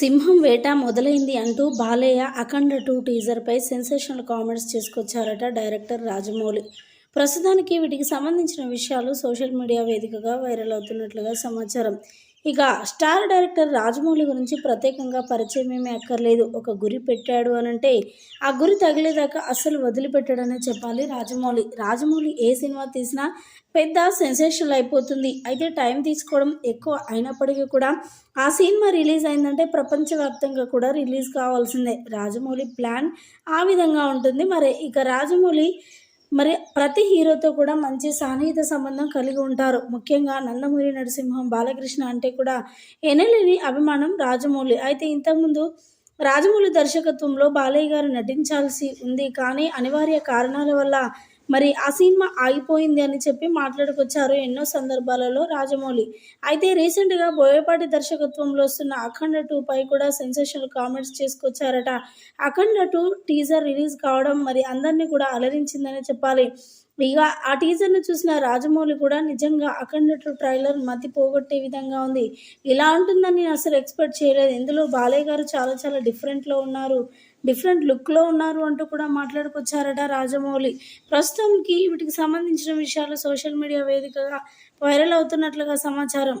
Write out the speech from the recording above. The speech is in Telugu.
సింహం వేట మొదలైంది అంటూ బాలయ్య అఖండ టూ టీజర్పై సెన్సేషనల్ కామెంట్స్ చేసుకొచ్చారట డైరెక్టర్ రాజమౌళి. ప్రస్తుతానికి వీటికి సంబంధించిన విషయాలు సోషల్ మీడియా వేదికగా వైరల్ అవుతున్నట్లుగా సమాచారం. ఇక స్టార్ డైరెక్టర్ రాజమౌళి గురించి ప్రత్యేకంగా పరిచయం ఏమీ అక్కర్లేదు. ఒక గురి పెట్టాడు అనంటే ఆ గురి తగిలేదాకా అస్సలు వదిలిపెట్టాడనే చెప్పాలి రాజమౌళి. రాజమౌళి ఏ సినిమా తీసినా పెద్ద సెన్సేషనల్ అయిపోతుంది. అయితే టైం తీసుకోవడం ఎక్కువ అయినప్పటికీ కూడా ఆ సినిమా రిలీజ్ అయిందంటే ప్రపంచవ్యాప్తంగా కూడా రిలీజ్ కావాల్సిందే. రాజమౌళి ప్లాన్ ఆ విధంగా ఉంటుంది. మరి ఇక రాజమౌళి మరి ప్రతి హీరోతో కూడా మంచి సాన్నిహిత సంబంధం కలిగి ఉంటారు. ముఖ్యంగా నందమూరి నరసింహం బాలకృష్ణ అంటే కూడా ఎనలేని అభిమానం రాజమౌళి. అయితే ఇంతకుముందు రాజమౌళి దర్శకత్వంలో బాలయ్య గారు నటించాల్సి ఉంది. కానీ అనివార్య కారణాల వల్ల మరి ఆ సినిమా ఆగిపోయింది అని చెప్పి మాట్లాడుకొచ్చారు ఎన్నో సందర్భాలలో రాజమౌళి. అయితే రీసెంట్గా బోయపాటి దర్శకత్వంలో వస్తున్న అఖండ టూ పై కూడా సెన్సేషనల్ కామెంట్స్ చేసుకొచ్చారట. అఖండ టూ టీజర్ రిలీజ్ కావడం మరి అందరినీ కూడా అలరించిందని చెప్పాలి. ఇక ఆ టీజర్ను చూసిన రాజమౌళి కూడా నిజంగా అఖండ ట్రైలర్ మతి పోగొట్టే విధంగా ఉంది. ఇలా ఉంటుందని నేను అసలు ఎక్స్పెక్ట్ చేయలేదు. ఇందులో బాలయ్య గారు చాలా చాలా డిఫరెంట్లో ఉన్నారు. డిఫరెంట్ లుక్లో ఉన్నారు అంటూ కూడా మాట్లాడుకొచ్చారట రాజమౌళి. ప్రస్తుతానికి వీటికి సంబంధించిన విషయాలు సోషల్ మీడియా వేదికగా వైరల్ అవుతున్నట్లుగా సమాచారం.